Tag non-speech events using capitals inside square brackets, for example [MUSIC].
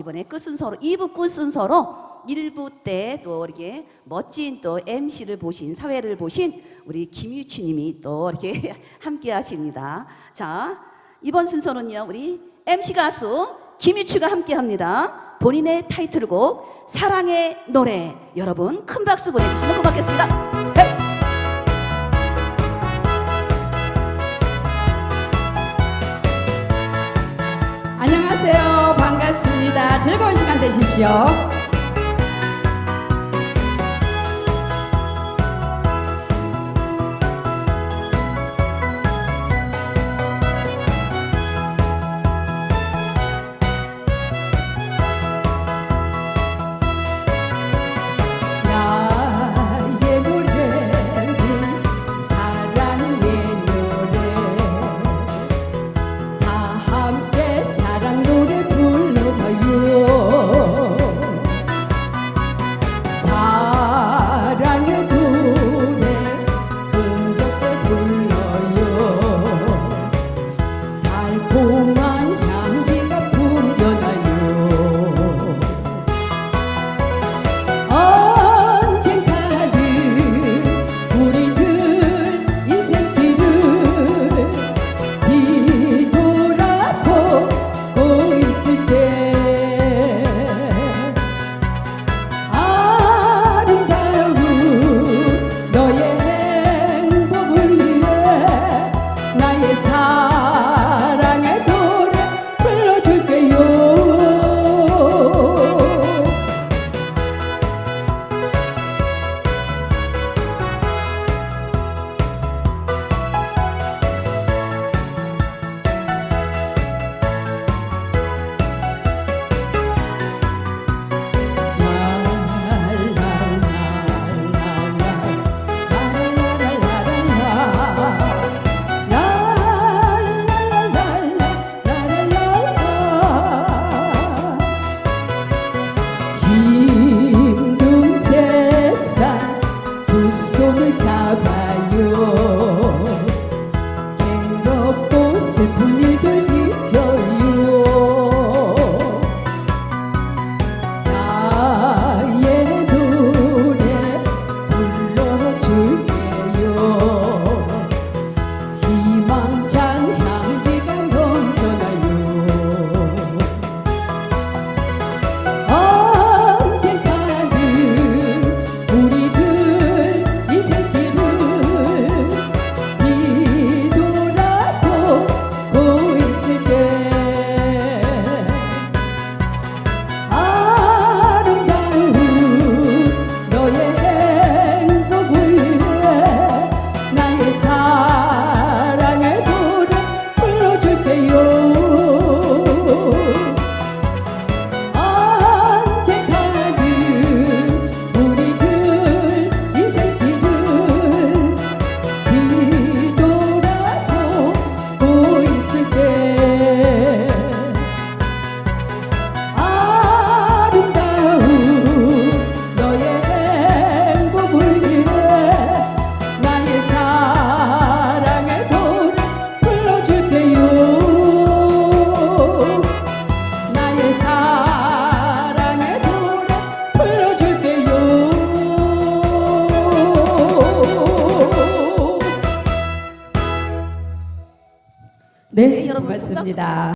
이번에 끝 순서로 2부 끝 순서로 1부 때 또 이렇게 멋진 또 MC를 보신 사회를 보신 우리 김유치 님이 또 이렇게 [LAUGHS] 함께 하십니다. 자, 이번 순서는요. 우리 MC 가수 김유치가 함께 합니다. 본인의 타이틀곡 사랑의 노래 여러분 큰 박수 보내주시면 고맙겠습니다. 네. 안녕하세요. 반갑습니다. y'all. 잡아요 네, 여러분 고맙습니다.